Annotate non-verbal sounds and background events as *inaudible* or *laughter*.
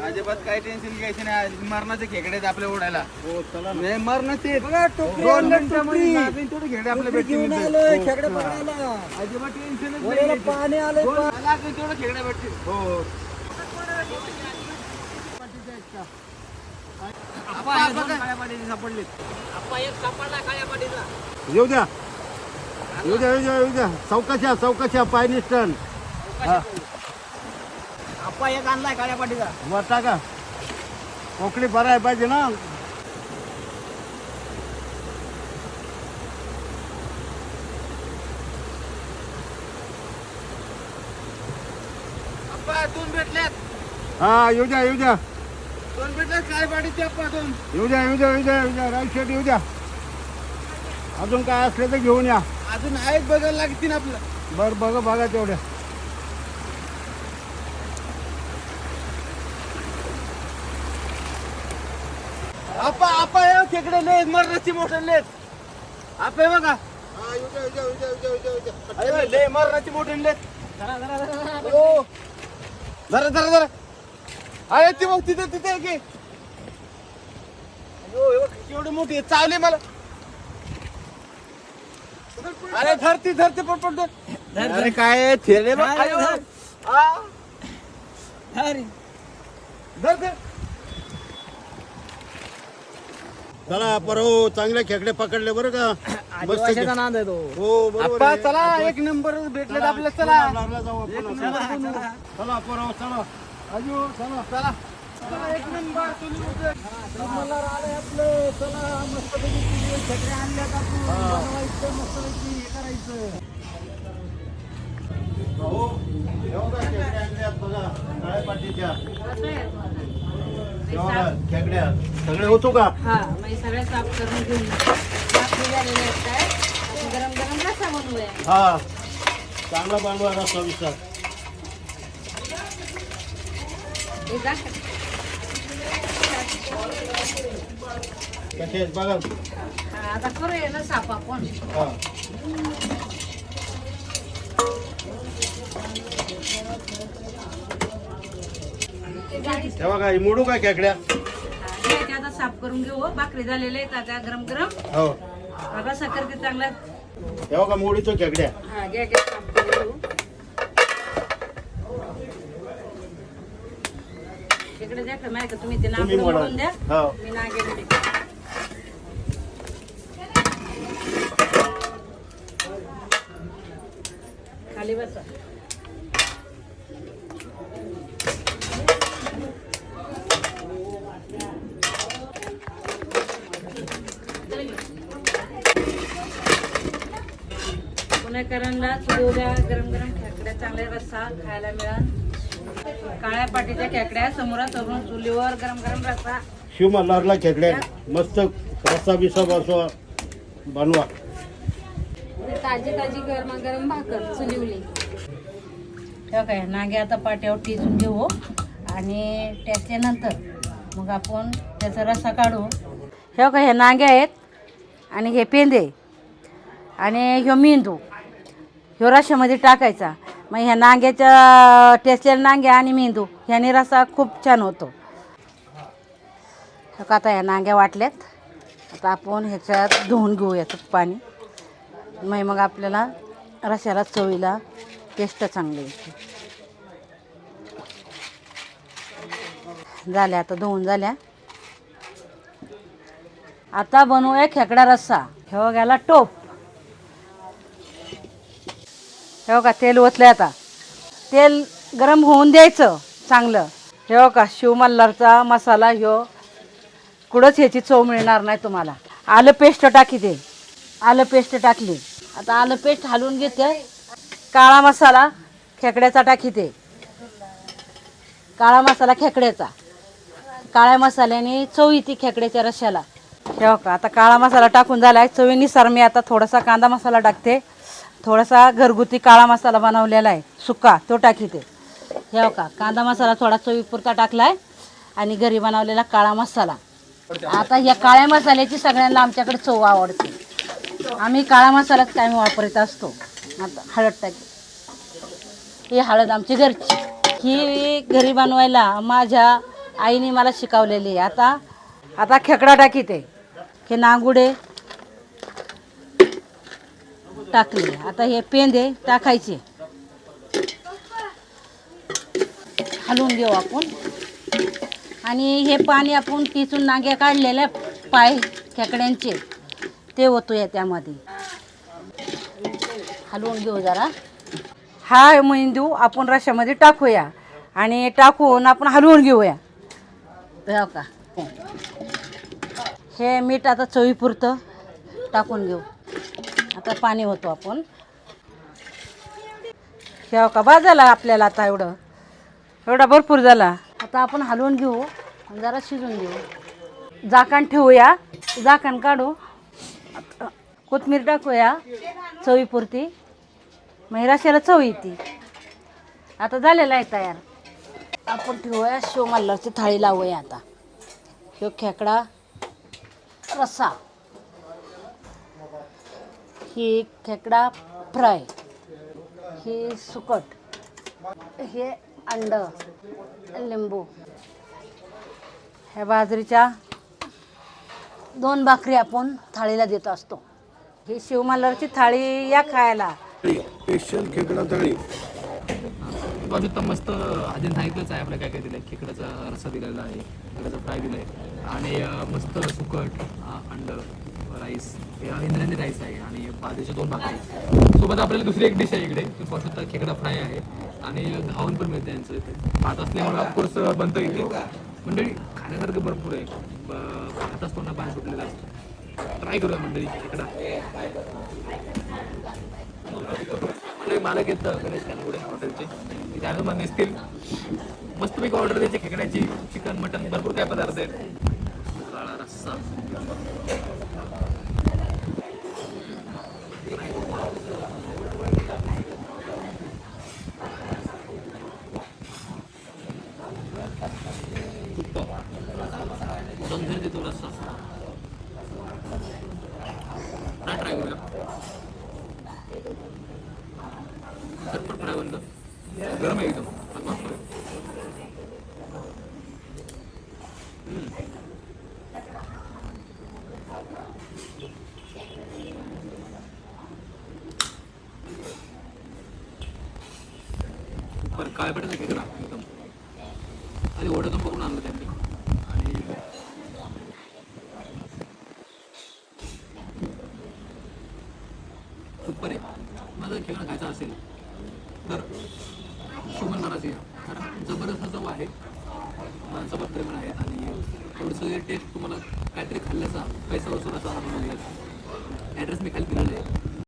अजिबात काही टेन्शन घ्यायचं नाही. मरणाचे खेकडे आपल्या ओढायला. हो. नाही, मरणाचे दोन मिनिटामध्ये खेकडे आपल्या भेटतील हो. हा. अजिबात पाणी तेवढे खेकडे भेटतील. हो येऊ द्या. येऊ द्या येऊ द्या येऊ द्या. चौकशा चौकशा पाय निष्ठन आप्पा एक आणलाय काळ्या पाटीचा. वरता का? कोकणी भरायला पाहिजे ना. अप्पा दोन भेटल्यात हा येऊ द्या येऊ द्या. दोन भेटल्यात काय पाडीचे अप्पा दोन. येऊ द्या येऊ द्या येऊ द्या येऊ द्या. राईट शेट येऊ द्या. अजून काय असले तर घेऊन या. अजून आहेत बघायला लागतील आपलं. बरं बघा बघा तेवढ्या आपा आपा हे खेकडे लेत मरणाची मोठे लेत आपे बघा. अरे ले मरणाची मोठे लेत हो. जरा जरा जरा. अरे ती बघ तिथे तिथे की. हे केवढी मोठी चावली मला. अरे धरती धरती पटपट धर. अरे काय थेले बघ. धर. धर. आ, अरे धर धर चला परवा चांगले खेकडे पकडले बरं का. *coughs* मस्त आदिवासीचा नाद आहे तो. हो बरोबर आप्पा आहे. चला एक नंबर भेटलेत आपल्याला चला. लागला जाऊ आपण. चला चला परवा चला. अजून चला चला. चला, एक नंबर तुम्ही उद्या. मला आलंय आपलं. चला मस्त खेकडे आणल्यात आपण. बनवायचं मस्त हे करायचं. हो एवढ्या खेकड्या आणल्यात बघा. काळ्या पाटीच्या खेकड्या सगळे होतो का? हा म्हणजे साफ करून घेऊन साफ झालेले आपण गरम गरम रस्सा बनवूया. हा. चांगला बनवा रस्ता हे दाखव. कसे आहेत? बघा. हा, आता करूया ना साफ आपण. हा. तेव्हा काय मोडू काय खेकड्या? आता साफ करून घेऊ हो. भाकरी झालेले आहेत आता गरम गरम. हो. बघा साखर ते चांगला तेव्हा का मोडीतो खेकड्या. हा घ्या घ्या साफ करून घेऊ. इकडे द्या का माहिती का तुम्ही ते तुम्ही नागपूर मोडा मोडून द्या. हो. मी खाली बसा. पुणेकरांना उद्या गरम गरम खेकड्या चांगले रस्सा खायला मिळाल. काळ्या पाटीच्या खेकड्या समोरासमोर चुलीवर गरम गरम रस्सा. शिव मल्हारला खेकड्या मस्त रस्सा बिसा बसवा बनवा. ताजी ताजी गरमागरम भाकर चुलिवली. तेव्हा काय नागे आता पाट्यावर टिचून घेऊ. आणि त्याच्यानंतर मग आपण त्याचा रस्सा काढू. हे का हे नागे आहेत. आणि हे पेंदे. आणि ह्यो मेंदू. ह्यो रश्यामध्ये टाकायचा. मग ह्या नांग्याच्या टेचलेल्या नांग्या आणि मेंदू ह्याने रस्सा खूप छान होतो. का आता ह्या नांग्या वाटल्यात. आता आपण ह्याच्यात धुवून घेऊयात पाणी. मग मग आपल्याला रश्याला चवीला टेस्ट चांगली येते. झाल्या आता धुवून झाल्या. आता बनवूया खेकडा रस्सा. हे गेला टोप. हे का तेल ओतलं आता. तेल गरम होऊन द्यायचं चांगलं. हे का शिवमल्हारचा मसाला ह्यो. कुठंच ह्याची चव मिळणार नाही तुम्हाला. आलं पेस्ट टाकी दे आलं पेस्ट टाकली. आता आलं पेस्ट हलवून घेते. काळा मसाला खेकड्याचा टाकी दे काळा मसाला खेकड्याचा. काळ्या मसाल्याने चव येते खेकड्याच्या रश्याला. ठेव का आता काळा मसाला टाकून झाला आहे चवीनुसार मी आता थोडासा कांदा मसाला टाकते. थोडासा घरगुती काळा मसाला बनवलेला आहे. सुका तो टाकीते हे हो का? कांदा मसाला थोडा चवीपुरता टाकला आहे आणि घरी बनवलेला काळा मसाला. आता या काळ्या मसाल्याची सगळ्यांना आमच्याकडे चव आवडते. आम्ही काळा मसालाच कायम वापरत असतो. आता हळद टाकी. ही हळद आमची घरची. ही घरी बनवायला माझ्या आईने मला शिकवलेली आहे. आता आता खेकडा टाकीते आहे हे नांगुडे टाकले. आता हे पेंदे टाकायचे. हलवून घेऊ आपण. आणि हे पाणी आपण टिचून नांग्या काढलेल्या पाय खेकड्यांचे ते होतो त्यामध्ये. हलवून घेऊ जरा. हा मेंदू आपण रश्यामध्ये टाकूया. आणि टाकून आपण हलवून घेऊया. हो का हे मीठ आता चवीपुरतं टाकून घेऊ. आता पाणी होतो आपण. हे का? बा झाला आपल्याला आता एवढं. एवढा भरपूर झाला. आता आपण हलवून घेऊ आणि जरा शिजून घेऊ. झाकण ठेवूया. झाकण काढू. कोथमीर टाकूया. चवीपुरती महिराशेला चव येते. आता झालेला आहे तयार. आपण ठेवूया शिव मल्लाची थाळी लावूया आता. शिव खेकडा रस्सा. ही खेकडा फ्राय. ही सुकट. हे अंड लिंबू. ह्या बाजरीच्या दोन भाकरी आपण थाळीला देत असतो. ही शिवमल्हारची थाळी या खायला. स्पेशल खेकडा थाळी. बाजू तर मस्त आधी सांगितलंच आहे आपल्या काय काय दिलंय? खेकड्याचा रस्सा दिलेला आहे खेकड्याचा फ्राय दिलाय. आणि अं, मस्त सुकट अं, अंड. राईस हे इंद्रायणी राईस आहे आणि बाजूचे दोन भाकरी सोबत आपल्याला दुसरी एक डिश आहे इकडे ती पाहू शकता खेकडा फ्राय आहे आणि धावून पण मिळते यांचं इथे. भात असल्यामुळे ऑफकोर्स बनतं इथे. मंडळी खाण्यासारखं भरपूर आहे. भात असताना ना सुटलेला असतो. ट्राय करूया मंडळी खेकडा. म्हणजे मालक येत गणेश कानगुडे हॉटेलचे. तिथे आजोबा दिसतील. मस्तपैकी ऑर्डर द्यायची खेकड्याची. चिकन मटन भरपूर काय पदार्थ आहेत. काळा रस्सा दोन देतो रस्सा ट्राय करूया झटपट फ्राय बनतं गरम आहे एकदम पण मस्त आहे. पण काय भेटायचं खेकडा एकदम आधी ओढ्यातून पकडून आणलं त्यांनी आणि सुपर आहे. माझा खेकडा खायचा असेल तर शुभन मनाची कारण जबरदस्त चव आहे. माणसावर प्रेम आहे. आणि थोडंसं टेस्ट तुम्हाला काहीतरी खाल्ल्याचा पैसा वसूल असा ॲड्रेस मी खाली दिलेला आहे.